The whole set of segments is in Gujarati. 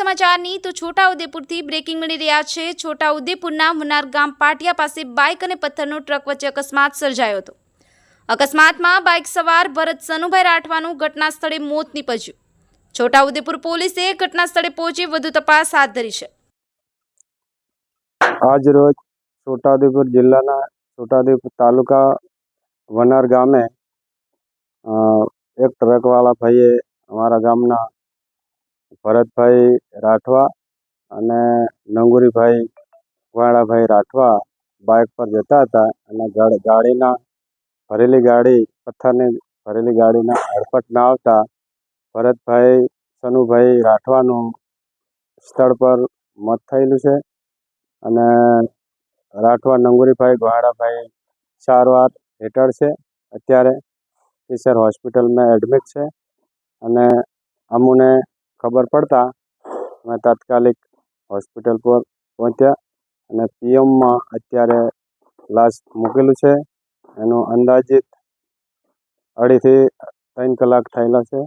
સમાચારની તો છોટાઉદેપુરથી બ્રેકિંગ મળી રહ્યા છે. છોટાઉદેપુરના મુનાર ગામ પાટિયા પાસે બાઇક અને પથ્થરનો ટ્રક વચ્ચે અકસ્માત સર્જાયો હતો. અકસ્માતમાં બાઇક સવાર ભરત સનુભાઈ રાઠવાનું ઘટના સ્થળે મોત નીપજ્યું. છોટાઉદેપુર પોલીસે ઘટના સ્થળે પહોંચી વધુ તપાસ હાથ ધરી છે. આજ રોજ છોટાઉદેપુર જિલ્લાના છોટાઉદેપુર તાલુકા વનાર ગામે એક ટ્રકવાળા ભાઈએ અમારા ગામના ભરતભાઈ રાઠવા અને નંગુરીભાઈ વાળાભાઈ રાઠવા બાઇક પર જતા હતા અને ગાડીના ભરેલી ગાડી, પથ્થરની ભરેલી ગાડીના હડફટ ના આવતા ભરતભાઈ, સનુભાઈ રાઠવાનું સ્થળ પર મોત થયેલું છે અને રાઠવા, નંગુરીભાઈ ગોહાડાભાઈ સારવાર હેઠળ છે. અત્યારે કેસર હોસ્પિટલમાં એડમિટ છે અને અમને ખબર પડતા અમે તાત્કાલિક હોસ્પિટલ પર પહોંચ્યા અને પીએમમાં અત્યારે લાશ મૂકેલું છે. એનો અંદાજિત અઢીથી ત્રણ કલાક થયેલા છે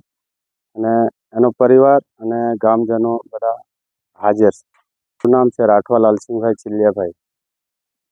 અને એનો પરિવાર અને ગામજનો બધા હાજર છે. નામ છે રાઠવા લાલસિંહભાઈ ચિલિયાભાઈ